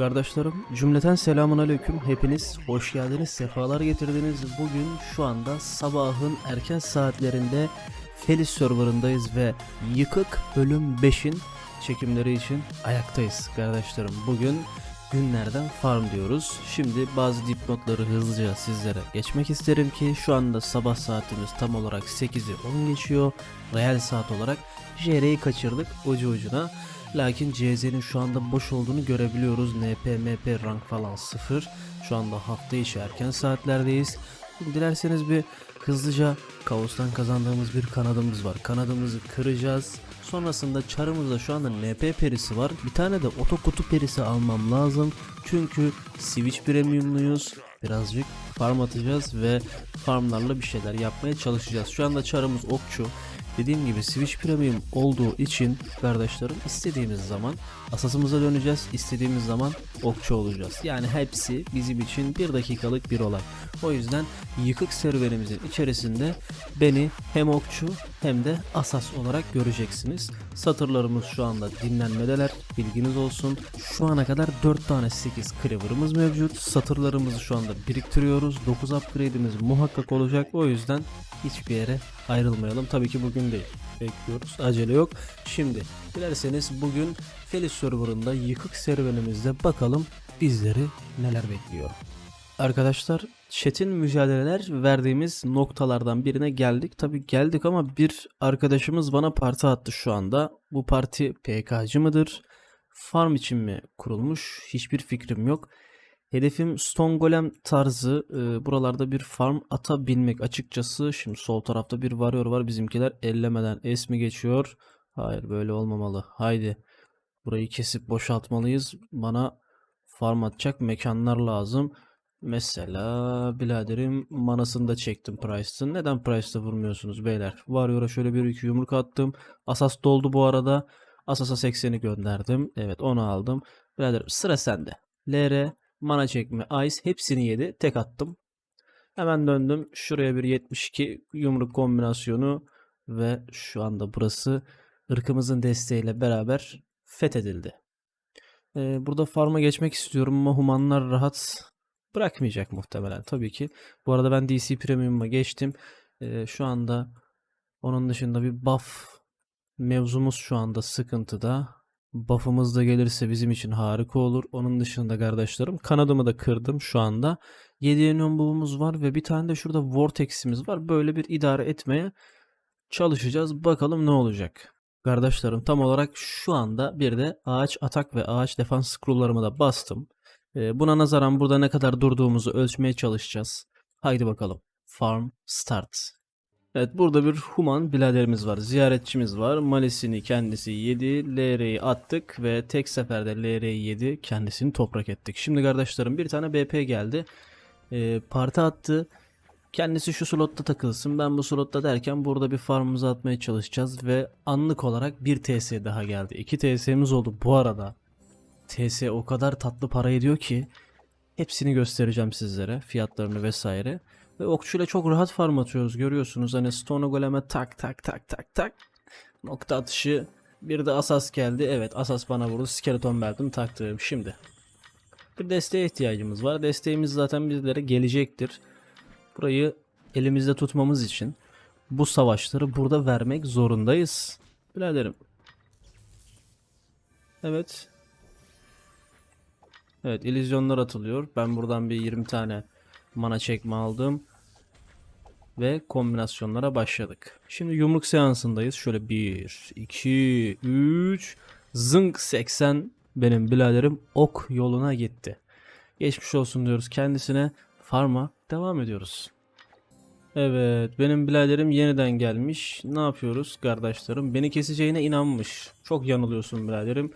Kardeşlerim cümleten selamun aleyküm. Hepiniz hoş geldiniz, sefalar getirdiniz. Bugün şu anda sabahın erken saatlerinde Felis serverındayız ve Yıkık bölüm 5'in çekimleri için ayaktayız kardeşlerim. Bugün günlerden farm diyoruz. Şimdi bazı dipnotları hızlıca sizlere geçmek isterim ki şu anda sabah saatimiz tam olarak 8'i 10 geçiyor. Real saat olarak JR'yi kaçırdık ucu ucuna. Lakin CZ'nin şu anda boş olduğunu görebiliyoruz. NP, MP rank falan sıfır. Şu anda hafta içi erken saatlerdeyiz. Dilerseniz bir hızlıca Kaos'tan kazandığımız bir kanadımız var. Kanadımızı kıracağız. Sonrasında çarımızda şu anda NP perisi var. Bir tane de otokutu perisi almam lazım. Çünkü Switch premiumluyuz. Birazcık farm atacağız ve farmlarla bir şeyler yapmaya çalışacağız. Şu anda çarımız okçu. Dediğim gibi Switch Premium olduğu için kardeşlerim istediğimiz zaman asasımıza döneceğiz. istediğimiz zaman okçu olacağız. Yani hepsi bizim için bir dakikalık bir olay. O yüzden yıkık serüvenimizin içerisinde beni hem okçu hem de asas olarak göreceksiniz. Satırlarımız şu anda dinlenmedeler. Bilginiz olsun. Şu ana kadar 4 tane 8 cleaver'ımız mevcut. Satırlarımızı şu anda biriktiriyoruz. 9 upgrade'imiz muhakkak olacak. O yüzden hiçbir yere ayrılmayalım. Tabii ki bugün değil. Bekliyoruz. Acele yok. Şimdi dilerseniz bugün Felis serverında yıkık serüvenimizde bakalım bizleri neler bekliyor. Arkadaşlar chat'in mücadeleler verdiğimiz noktalardan birine geldik. Tabi geldik ama bir arkadaşımız bana parti attı şu anda. Bu parti PK'cı mıdır? Farm için mi kurulmuş? Hiçbir fikrim yok. Hedefim Stone Golem tarzı e, buralarda bir farm atabilmek açıkçası. Şimdi sol tarafta bir varıyor var. Bizimkiler ellemeden es mi geçiyor? Hayır böyle olmamalı. Haydi. Burayı kesip boşaltmalıyız. Bana farm atacak mekanlar lazım. Mesela biraderim manasını da çektim Price'ın. Neden Price'da vurmuyorsunuz beyler? Warrior'a şöyle bir iki yumruk attım. Asas doldu bu arada. Asas'a 80'i gönderdim. Evet onu aldım. Biraderim sıra sende. LR, mana çekme, ice hepsini yedi. Tek attım. Hemen döndüm. Şuraya bir 72 yumruk kombinasyonu ve şu anda burası ırkımızın desteğiyle beraber fethedildi. Ee, burada farm'a geçmek istiyorum ama humanlar rahat bırakmayacak muhtemelen tabii ki. Bu arada ben DC Premium'a geçtim. Ee, şu anda onun dışında bir buff mevzumuz şu anda sıkıntıda. Buff'ımız da gelirse bizim için harika olur. Onun dışında kardeşlerim kanadımı da kırdım şu anda. 7 Union buff'umuz var ve bir tane de şurada Vortex'imiz var. Böyle bir idare etmeye çalışacağız. Bakalım ne olacak. Kardeşlerim tam olarak şu anda bir de ağaç atak ve ağaç defans scroll'larımı da bastım. Ee, buna nazaran burada ne kadar durduğumuzu ölçmeye çalışacağız. Haydi bakalım. Farm start. Evet burada bir human biraderimiz var. Ziyaretçimiz var. Malisini kendisi yedi. LR'yi attık ve tek seferde LR'yi yedi. Kendisini toprak ettik. Şimdi kardeşlerim bir tane BP geldi. Ee, parti attı. Kendisi şu slotta takılsın. Ben bu slotta derken burada bir farmımızı atmaya çalışacağız ve anlık olarak bir TS daha geldi. 2 TS'miz oldu bu arada. TS o kadar tatlı para ediyor ki hepsini göstereceğim sizlere fiyatlarını vesaire. Ve okçuyla çok rahat farm atıyoruz görüyorsunuz hani Stone Golem'e tak tak tak tak tak nokta atışı bir de asas geldi evet asas bana vurdu skeleton verdim taktım şimdi. Bir desteğe ihtiyacımız var desteğimiz zaten bizlere gelecektir. Burayı elimizde tutmamız için bu savaşları burada vermek zorundayız. Biraderim. Evet Evet illüzyonlar atılıyor. Ben buradan bir 20 tane mana çekme aldım. Ve kombinasyonlara başladık. Şimdi yumruk seansındayız. Şöyle 1, 2, 3, zınk 80 benim biraderim ok yoluna gitti. Geçmiş olsun diyoruz kendisine. Farma devam ediyoruz. Evet benim biraderim yeniden gelmiş. Ne yapıyoruz kardeşlerim? Beni keseceğine inanmış. Çok yanılıyorsun biraderim.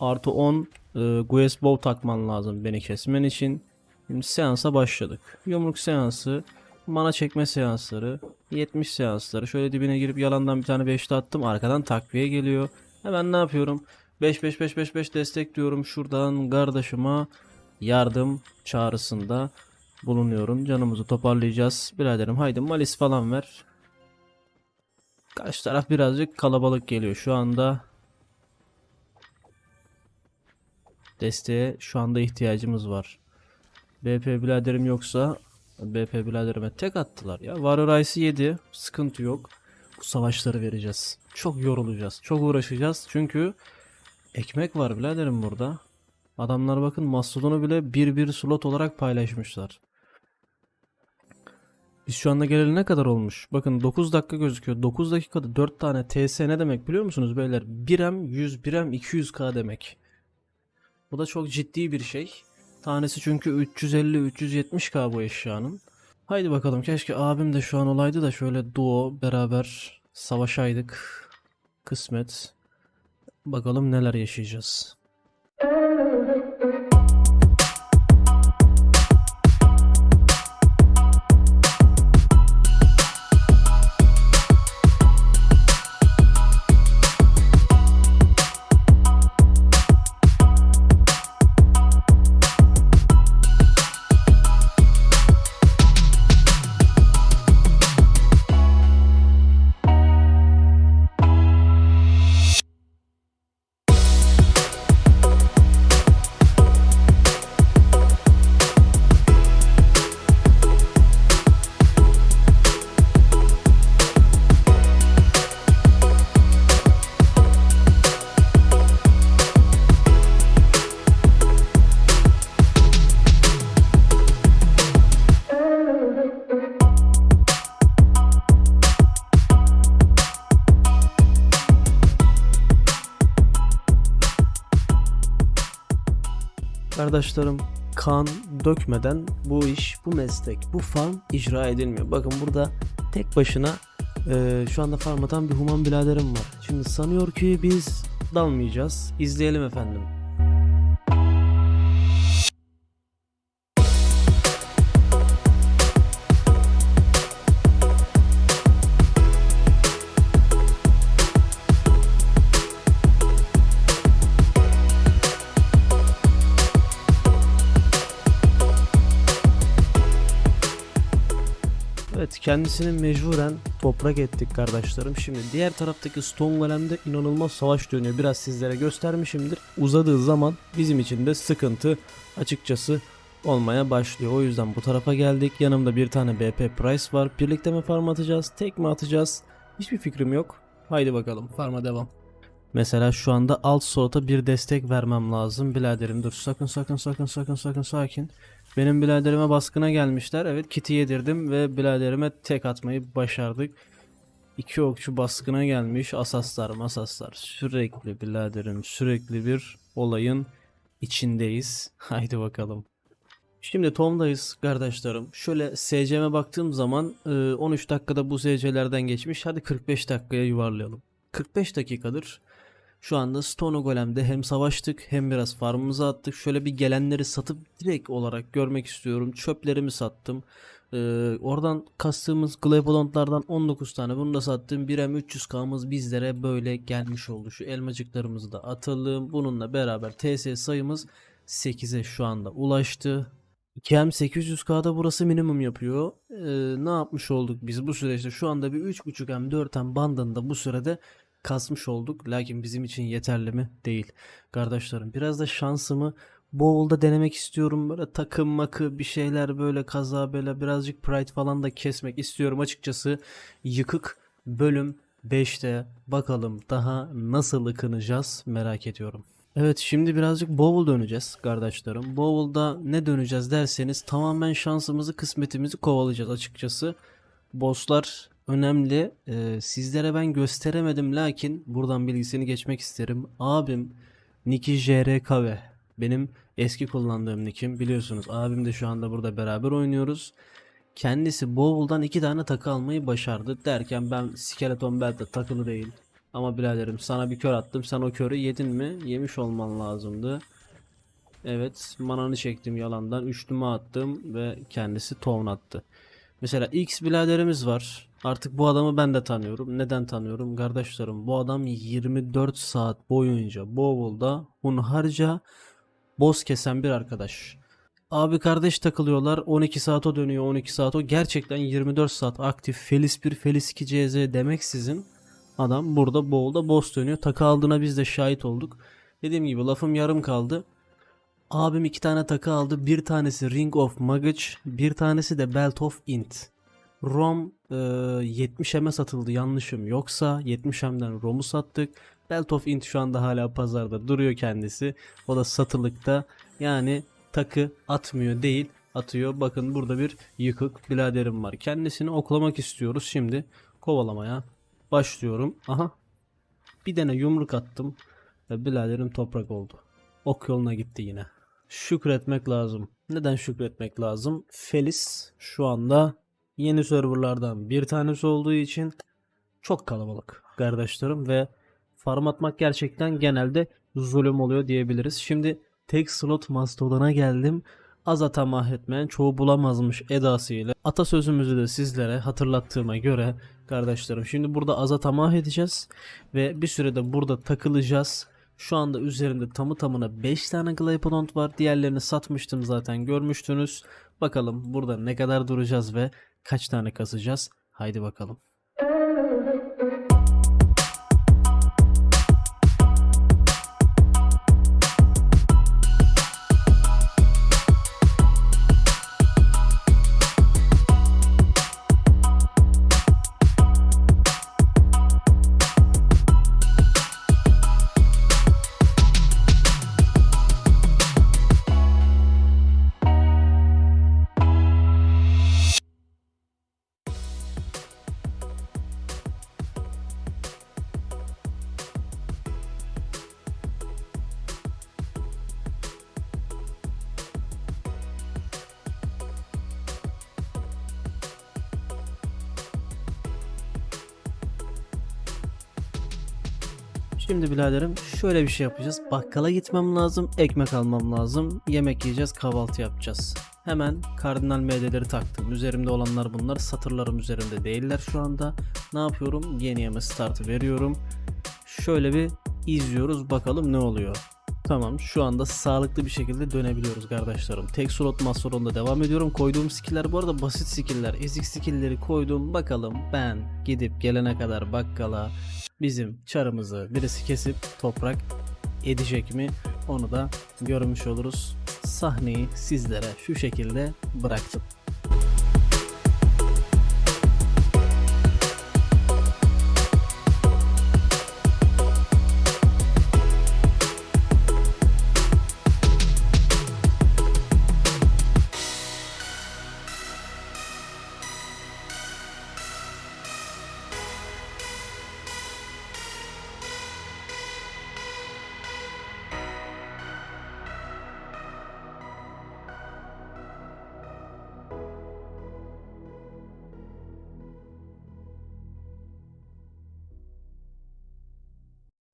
Artı 10 e, Guess Bow takman lazım beni kesmen için. Şimdi seansa başladık. Yumruk seansı, mana çekme seansları, 70 seansları. Şöyle dibine girip yalandan bir tane 5'te attım. Arkadan takviye geliyor. Hemen ne yapıyorum? 5 5 5 5 5 destek diyorum. Şuradan kardeşime yardım çağrısında bulunuyorum. Canımızı toparlayacağız. Biraderim haydi malis falan ver. Karşı taraf birazcık kalabalık geliyor şu anda. Desteğe şu anda ihtiyacımız var. BP biraderim yoksa BP biraderime tek attılar ya. Warrior Ice'ı yedi. Sıkıntı yok. Bu savaşları vereceğiz. Çok yorulacağız. Çok uğraşacağız. Çünkü ekmek var biraderim burada. Adamlar bakın Mastodon'u bile bir bir slot olarak paylaşmışlar. Biz şu anda geleli ne kadar olmuş? Bakın 9 dakika gözüküyor. 9 dakikada 4 tane TS ne demek biliyor musunuz beyler? 1M 100, 1M 200k demek. Bu da çok ciddi bir şey. Tanesi çünkü 350-370k bu eşyanın. Haydi bakalım keşke abim de şu an olaydı da şöyle duo beraber savaşaydık. Kısmet. Bakalım neler yaşayacağız. Kardeşlerim kan dökmeden bu iş, bu meslek, bu farm icra edilmiyor. Bakın burada tek başına e, şu anda farm atan bir human biraderim var. Şimdi sanıyor ki biz dalmayacağız. İzleyelim efendim. Kendisini mecburen toprak ettik kardeşlerim. Şimdi diğer taraftaki Stone inanılmaz savaş dönüyor. Biraz sizlere göstermişimdir. Uzadığı zaman bizim için de sıkıntı açıkçası olmaya başlıyor. O yüzden bu tarafa geldik. Yanımda bir tane BP Price var. Birlikte mi farm atacağız? Tek mi atacağız? Hiçbir fikrim yok. Haydi bakalım farma devam. Mesela şu anda alt slota bir destek vermem lazım. Biladerim dur sakın sakın sakın sakın sakın sakin. Benim biraderime baskına gelmişler. Evet kiti yedirdim ve biraderime tek atmayı başardık. İki okçu baskına gelmiş. Asaslar masaslar. Sürekli biraderim sürekli bir olayın içindeyiz. Haydi bakalım. Şimdi Tom'dayız kardeşlerim. Şöyle SC'me baktığım zaman e, 13 dakikada bu SC'lerden geçmiş. Hadi 45 dakikaya yuvarlayalım. 45 dakikadır şu anda Stone Golem'de hem savaştık hem biraz farmımızı attık. Şöyle bir gelenleri satıp direkt olarak görmek istiyorum. Çöplerimi sattım. Ee, oradan kastığımız Glabodon'lardan 19 tane bunu da sattım. 1M 300K'mız bizlere böyle gelmiş oldu. Şu elmacıklarımızı da atalım. Bununla beraber TS sayımız 8'e şu anda ulaştı. 2M 800K'da burası minimum yapıyor. Ee, ne yapmış olduk biz bu süreçte? Şu anda bir 3.5M 4M bandında bu sürede kasmış olduk. Lakin bizim için yeterli mi? Değil. Kardeşlerim biraz da şansımı Bowl'da denemek istiyorum. Böyle takım makı bir şeyler böyle kaza bela birazcık pride falan da kesmek istiyorum açıkçası. Yıkık bölüm 5'te bakalım daha nasıl ıkınacağız merak ediyorum. Evet şimdi birazcık Bowl döneceğiz kardeşlerim. Bowl'da ne döneceğiz derseniz tamamen şansımızı kısmetimizi kovalayacağız açıkçası. Bosslar önemli. Ee, sizlere ben gösteremedim lakin buradan bilgisini geçmek isterim. Abim Niki JRKV. Benim eski kullandığım nickim biliyorsunuz. Abim de şu anda burada beraber oynuyoruz. Kendisi Bowl'dan iki tane takı almayı başardı. Derken ben Skeleton Belt'e takılı değil. Ama biraderim sana bir kör attım. Sen o körü yedin mi? Yemiş olman lazımdı. Evet mananı çektim yalandan. Üçlüme attım ve kendisi ton attı. Mesela X biraderimiz var. Artık bu adamı ben de tanıyorum. Neden tanıyorum? Kardeşlerim bu adam 24 saat boyunca Bowl'da hunharca boss kesen bir arkadaş. Abi kardeş takılıyorlar 12 saat o dönüyor 12 saat o. Gerçekten 24 saat aktif Felis 1 Felis 2 CZ demeksizin adam burada Bowl'da boss dönüyor. Takı aldığına biz de şahit olduk. Dediğim gibi lafım yarım kaldı. Abim iki tane takı aldı. Bir tanesi Ring of Magicch, bir tanesi de Belt of Int. Rom e, 70M'e satıldı yanlışım yoksa 70M'den Rom'u sattık. Belt of Int şu anda hala pazarda duruyor kendisi. O da satılıkta. Yani takı atmıyor değil atıyor. Bakın burada bir yıkık biraderim var. Kendisini oklamak istiyoruz şimdi. Kovalamaya başlıyorum. Aha. Bir tane yumruk attım. Ve biraderim toprak oldu. Ok yoluna gitti yine. Şükretmek lazım. Neden şükretmek lazım? Felis şu anda yeni serverlardan bir tanesi olduğu için çok kalabalık kardeşlerim ve farm atmak gerçekten genelde zulüm oluyor diyebiliriz. Şimdi tek slot mastodona geldim. Az ata mahretmeyen çoğu bulamazmış edasıyla. Atasözümüzü de sizlere hatırlattığıma göre kardeşlerim şimdi burada az ata mahvedeceğiz ve bir sürede burada takılacağız. Şu anda üzerinde tamı tamına 5 tane Glypodont var. Diğerlerini satmıştım zaten görmüştünüz. Bakalım burada ne kadar duracağız ve kaç tane kasacağız. Haydi bakalım. Şimdi biraderim şöyle bir şey yapacağız. Bakkala gitmem lazım, ekmek almam lazım. Yemek yiyeceğiz, kahvaltı yapacağız. Hemen kardinal MD'leri taktım. Üzerimde olanlar bunlar. Satırlarım üzerimde değiller şu anda. Ne yapıyorum? Yeni yeme startı veriyorum. Şöyle bir izliyoruz bakalım ne oluyor. Tamam şu anda sağlıklı bir şekilde dönebiliyoruz kardeşlerim. Tek slot masteronda devam ediyorum. Koyduğum skiller bu arada basit skiller. Ezik skillleri koydum. Bakalım ben gidip gelene kadar bakkala bizim çarımızı birisi kesip toprak edecek mi? Onu da görmüş oluruz. Sahneyi sizlere şu şekilde bıraktım.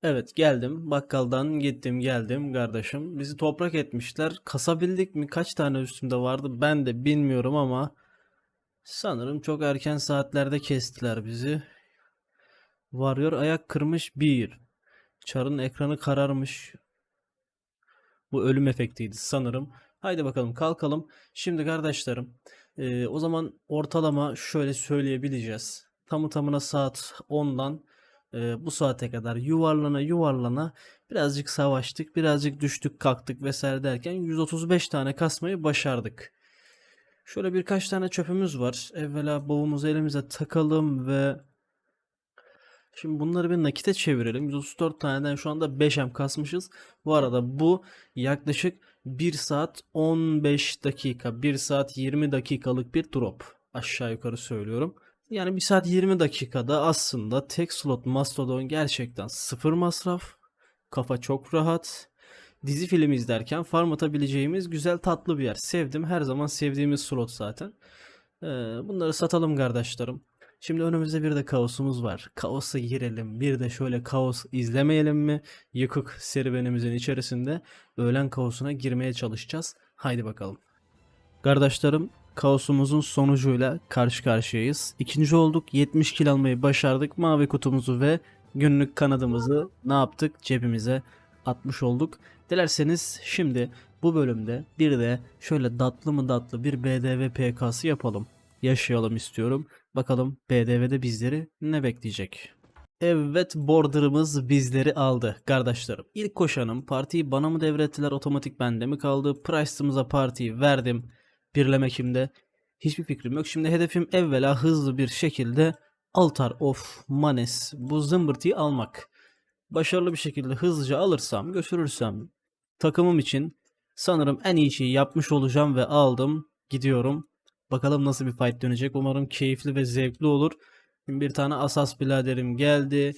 Evet geldim. Bakkaldan gittim geldim kardeşim. Bizi toprak etmişler. Kasabildik mi? Kaç tane üstümde vardı? Ben de bilmiyorum ama sanırım çok erken saatlerde kestiler bizi. Varıyor ayak kırmış bir. Çarın ekranı kararmış. Bu ölüm efektiydi sanırım. Haydi bakalım kalkalım. Şimdi kardeşlerim eee, o zaman ortalama şöyle söyleyebileceğiz. Tamı tamına saat 10'dan eee, bu saate kadar yuvarlana yuvarlana birazcık savaştık, birazcık düştük kalktık vesaire derken 135 tane kasmayı başardık. Şöyle birkaç tane çöpümüz var. Evvela bavumuzu elimize takalım ve Şimdi bunları bir nakite çevirelim. 134 taneden şu anda 5M kasmışız. Bu arada bu yaklaşık 1 saat 15 dakika, 1 saat 20 dakikalık bir drop. Aşağı yukarı söylüyorum. Yani 1 saat 20 dakikada aslında tek slot Mastodon gerçekten sıfır masraf. Kafa çok rahat. Dizi film izlerken farm atabileceğimiz güzel tatlı bir yer. Sevdim. Her zaman sevdiğimiz slot zaten. Ee, bunları satalım kardeşlerim. Şimdi önümüzde bir de kaosumuz var. Kaosa girelim. Bir de şöyle kaos izlemeyelim mi? Yıkık serüvenimizin içerisinde öğlen kaosuna girmeye çalışacağız. Haydi bakalım. Kardeşlerim kaosumuzun sonucuyla karşı karşıyayız. İkinci olduk. 70 kill almayı başardık. Mavi kutumuzu ve günlük kanadımızı ne yaptık? Cebimize atmış olduk. Dilerseniz şimdi bu bölümde bir de şöyle datlı mı datlı bir BDV PK'sı yapalım. Yaşayalım istiyorum. Bakalım BDV'de bizleri ne bekleyecek? Evet border'ımız bizleri aldı kardeşlerim. İlk koşanım partiyi bana mı devrettiler otomatik bende mi kaldı? Price'ımıza partiyi verdim. Birleme kimde? Hiçbir fikrim yok. Şimdi hedefim evvela hızlı bir şekilde Altar of Manes bu zımbırtıyı almak. Başarılı bir şekilde hızlıca alırsam götürürsem takımım için sanırım en iyi şeyi yapmış olacağım ve aldım. Gidiyorum. Bakalım nasıl bir fight dönecek. Umarım keyifli ve zevkli olur. Bir tane asas biraderim geldi.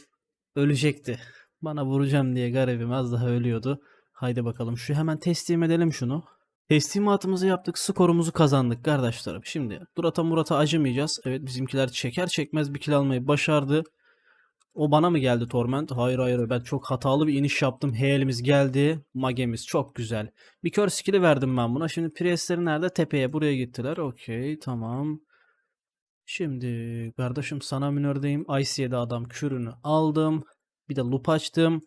Ölecekti. Bana vuracağım diye garibim az daha ölüyordu. Haydi bakalım şu hemen teslim edelim şunu. Teslimatımızı yaptık. Skorumuzu kazandık kardeşlerim. Şimdi Durat'a Murat'a acımayacağız. Evet bizimkiler çeker çekmez bir kill almayı başardı. O bana mı geldi Torment? Hayır hayır ben çok hatalı bir iniş yaptım. Heel'imiz geldi. Mage'miz çok güzel. Bir kör skill'i verdim ben buna. Şimdi Priest'leri nerede? Tepeye buraya gittiler. Okey tamam. Şimdi kardeşim sana minördeyim. Ice adam kürünü aldım. Bir de loop açtım.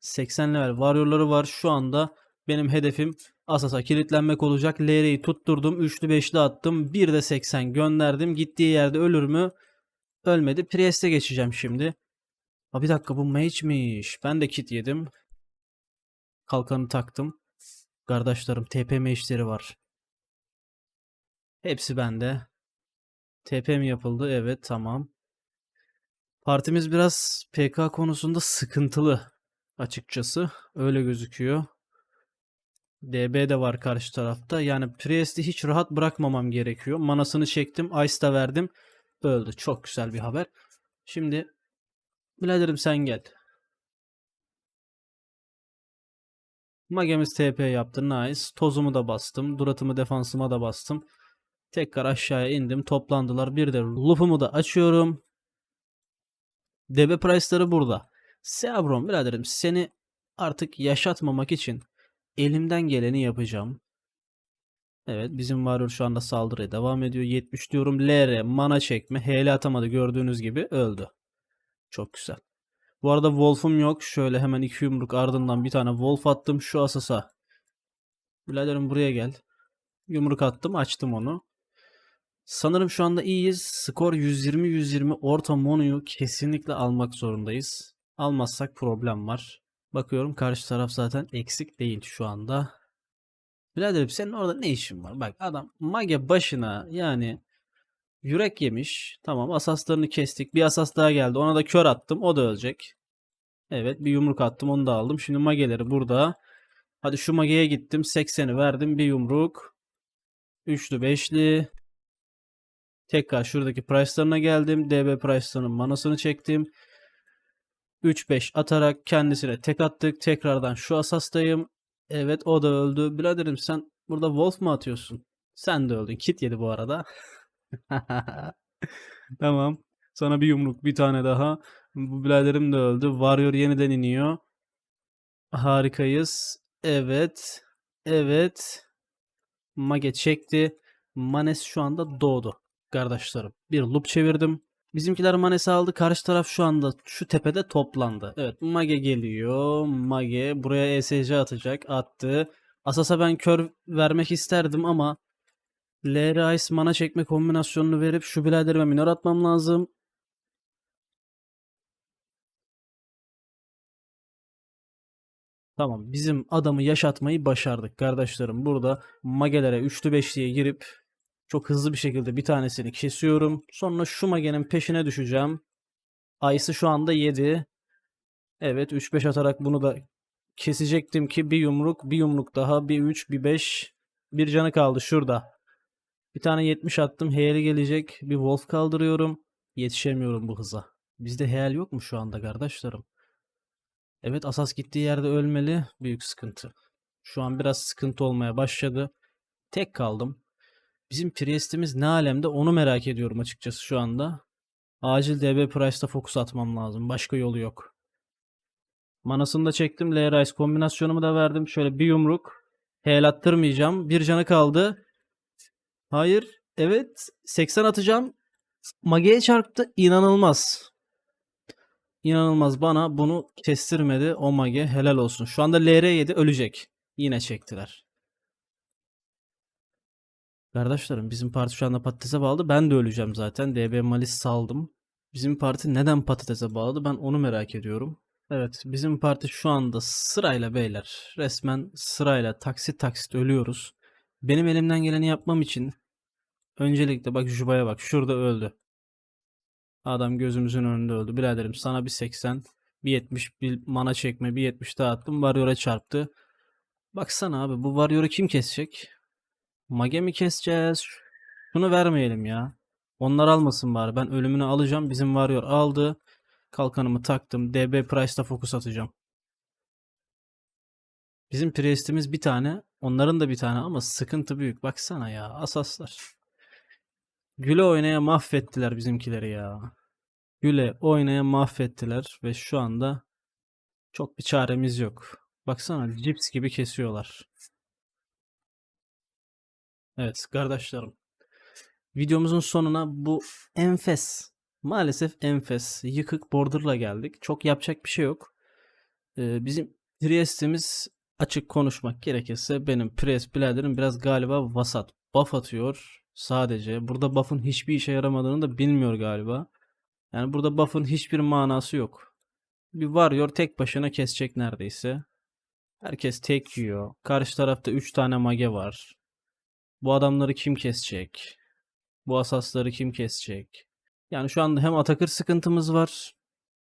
80 level warrior'ları var. Şu anda benim hedefim Asas'a kilitlenmek olacak. LR'yi tutturdum. Üçlü beşli attım. Bir de 80 gönderdim. Gittiği yerde ölür mü? Ölmedi. Priest'e geçeceğim şimdi. Ha bir dakika bu mage'miş. Ben de kit yedim. Kalkanı taktım. Kardeşlerim TP mage'leri var. Hepsi bende. TP mi yapıldı? Evet tamam. Partimiz biraz PK konusunda sıkıntılı açıkçası. Öyle gözüküyor. DB de var karşı tarafta. Yani Priest'i hiç rahat bırakmamam gerekiyor. Manasını çektim. Ice da verdim. Öldü. Çok güzel bir haber. Şimdi biraderim sen gel. Magemiz TP yaptı. Nice. Tozumu da bastım. Duratımı defansıma da bastım. Tekrar aşağıya indim. Toplandılar. Bir de loop'umu da açıyorum. DB price'ları burada. Seabron biraderim seni artık yaşatmamak için elimden geleni yapacağım. Evet bizim Warrior şu anda saldırıya devam ediyor. 70 diyorum. LR mana çekme. HL atamadı gördüğünüz gibi öldü. Çok güzel. Bu arada Wolf'um yok. Şöyle hemen iki yumruk ardından bir tane Wolf attım. Şu asasa. Biraderim buraya gel. Yumruk attım açtım onu. Sanırım şu anda iyiyiz. Skor 120-120 orta monoyu kesinlikle almak zorundayız. Almazsak problem var. Bakıyorum karşı taraf zaten eksik değil şu anda. Biraderim senin orada ne işin var? Bak adam mage başına yani yürek yemiş. Tamam asaslarını kestik. Bir asas daha geldi. Ona da kör attım. O da ölecek. Evet bir yumruk attım. Onu da aldım. Şimdi mageleri burada. Hadi şu mageye gittim. 80'i verdim. Bir yumruk. Üçlü beşli. Tekrar şuradaki price'larına geldim. DB price'larının manasını çektim. 3-5 atarak kendisine tek attık. Tekrardan şu asastayım. Evet o da öldü. Biraderim sen burada Wolf mu atıyorsun? Sen de öldün. Kit yedi bu arada. tamam. Sana bir yumruk bir tane daha. Bu biraderim de öldü. Warrior yeniden iniyor. Harikayız. Evet. Evet. Mage çekti. Manes şu anda doğdu kardeşlerim. Bir loop çevirdim. Bizimkiler Manes'i aldı. Karşı taraf şu anda şu tepede toplandı. Evet Mage geliyor. Mage buraya ESC atacak. Attı. Asas'a ben kör vermek isterdim ama LR Ice mana çekme kombinasyonunu verip şu biraderime minor atmam lazım. Tamam bizim adamı yaşatmayı başardık kardeşlerim. Burada magelere üçlü beşliye girip çok hızlı bir şekilde bir tanesini kesiyorum. Sonra şu magenin peşine düşeceğim. Ice'ı şu anda 7. Evet 3-5 atarak bunu da kesecektim ki bir yumruk, bir yumruk daha, bir 3, bir 5. Bir canı kaldı şurada. Bir tane 70 attım. Heyeli gelecek. Bir wolf kaldırıyorum. Yetişemiyorum bu hıza. Bizde heyel yok mu şu anda kardeşlerim? Evet asas gittiği yerde ölmeli. Büyük sıkıntı. Şu an biraz sıkıntı olmaya başladı. Tek kaldım. Bizim Priest'imiz ne alemde onu merak ediyorum açıkçası şu anda. Acil DB Price'da fokus atmam lazım. Başka yolu yok. Manasını da çektim. L Rice kombinasyonumu da verdim. Şöyle bir yumruk. Hel attırmayacağım. Bir canı kaldı. Hayır. Evet. 80 atacağım. Mage'ye çarptı. İnanılmaz. İnanılmaz. Bana bunu kestirmedi. O Mage. Helal olsun. Şu anda LR7 ölecek. Yine çektiler. Kardeşlerim bizim parti şu anda patatese bağlı. Ben de öleceğim zaten. DB Malis saldım. Bizim parti neden patatese bağladı ben onu merak ediyorum. Evet bizim parti şu anda sırayla beyler resmen sırayla taksit taksit ölüyoruz. Benim elimden geleni yapmam için öncelikle bak Juba'ya bak şurada öldü. Adam gözümüzün önünde öldü. Biraderim sana bir 80, bir 70 bir mana çekme, bir 70 daha attım. Warrior'a çarptı. Baksana abi bu Warrior'u kim kesecek? Mage mi keseceğiz? Şunu vermeyelim ya. Onlar almasın bari. Ben ölümünü alacağım. Bizim Warrior aldı. Kalkanımı taktım. DB Price'da fokus atacağım. Bizim Priest'imiz bir tane. Onların da bir tane ama sıkıntı büyük. Baksana ya. Asaslar. Güle oynaya mahvettiler bizimkileri ya. Güle oynaya mahvettiler ve şu anda çok bir çaremiz yok. Baksana cips gibi kesiyorlar. Evet kardeşlerim. Videomuzun sonuna bu enfes, maalesef enfes, yıkık borderla geldik. Çok yapacak bir şey yok. Ee, bizim Priest'imiz açık konuşmak gerekirse benim Priest biraderim biraz galiba vasat. Buff atıyor sadece. Burada buff'ın hiçbir işe yaramadığını da bilmiyor galiba. Yani burada buff'ın hiçbir manası yok. Bir warrior tek başına kesecek neredeyse. Herkes tek yiyor. Karşı tarafta 3 tane mage var. Bu adamları kim kesecek? Bu asasları kim kesecek? Yani şu anda hem Atakır sıkıntımız var.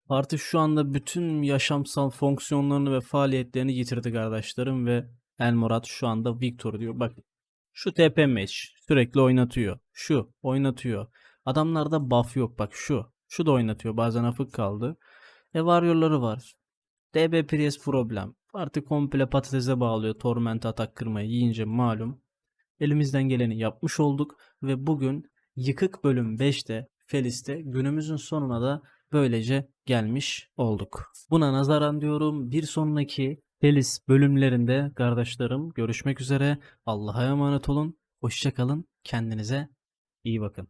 Parti şu anda bütün yaşamsal fonksiyonlarını ve faaliyetlerini yitirdi kardeşlerim ve El Murat şu anda Victor diyor. Bak şu TP match sürekli oynatıyor. Şu oynatıyor. Adamlarda buff yok bak şu. Şu da oynatıyor. Bazen afık kaldı. E varyorları var. DB Priest problem. Parti komple patatese bağlıyor. Torment atak kırmayı yiyince malum. Elimizden geleni yapmış olduk ve bugün Yıkık bölüm 5'te Felis'te günümüzün sonuna da böylece gelmiş olduk. Buna nazaran diyorum bir sonraki Felis bölümlerinde kardeşlerim görüşmek üzere. Allah'a emanet olun. Hoşçakalın. Kendinize iyi bakın.